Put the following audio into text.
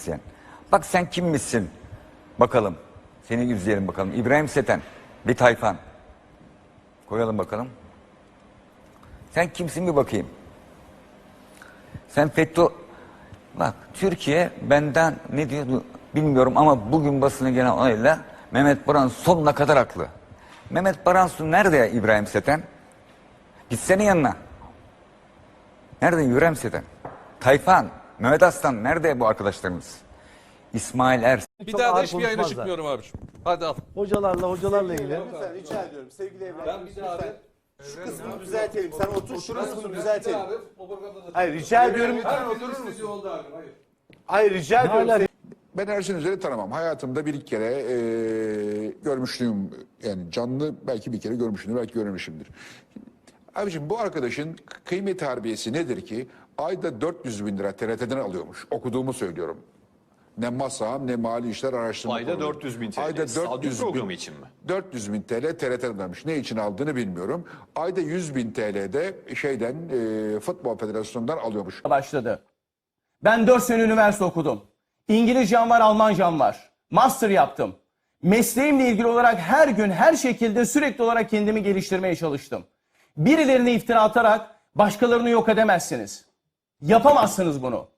isteyen. Bak sen kim misin? Bakalım. Seni izleyelim bakalım. İbrahim Seten. Bir tayfan. Koyalım bakalım. Sen kimsin bir bakayım. Sen FETÖ... Bak Türkiye benden ne diyor bilmiyorum ama bugün basına gelen olayla Mehmet Baran sonuna kadar haklı. Mehmet Baransu nerede ya İbrahim Seten? Gitsene yanına. Nerede İbrahim Seten? Tayfan, Mehmet Aslan nerede bu arkadaşlarımız? İsmail Ers. Bir Çok daha da ağır hiçbir yayına konuşmazlar. çıkmıyorum abiciğim. Hadi al. Hocalarla hocalarla ilgili. Lütfen rica ediyorum sevgili evladım. Ben bir daha lütfen. abi. Şu kısmını düzeltelim. Sen otur şu kısmını düzeltelim. Abi, o programda da- Hayır rica ediyorum. Hayır, oturur musun? Oldu abi, hayır. Hayır rica ediyorum. Ben Ersin Özer'i tanımam. Hayatımda bir iki kere e, görmüşlüğüm yani canlı belki bir kere görmüşümdür, belki görmemişimdir. Abiciğim bu arkadaşın kıymet harbiyesi nedir ki ayda 400 bin lira TRT'den alıyormuş. Okuduğumu söylüyorum. Ne masam ne mali işler araştırma Ayda kurulu. 400 bin TL. Ayda Stadyum 400 programı bin, için mi? 400 bin TL TRT'den almış. Ne için aldığını bilmiyorum. Ayda 100 bin TL'de şeyden e, Futbol Federasyonu'ndan alıyormuş. başladı. Ben 4 sene üniversite okudum. İngilizcem var, Almancam var. Master yaptım. Mesleğimle ilgili olarak her gün her şekilde sürekli olarak kendimi geliştirmeye çalıştım. Birilerine iftira atarak başkalarını yok edemezsiniz. Yapamazsınız bunu.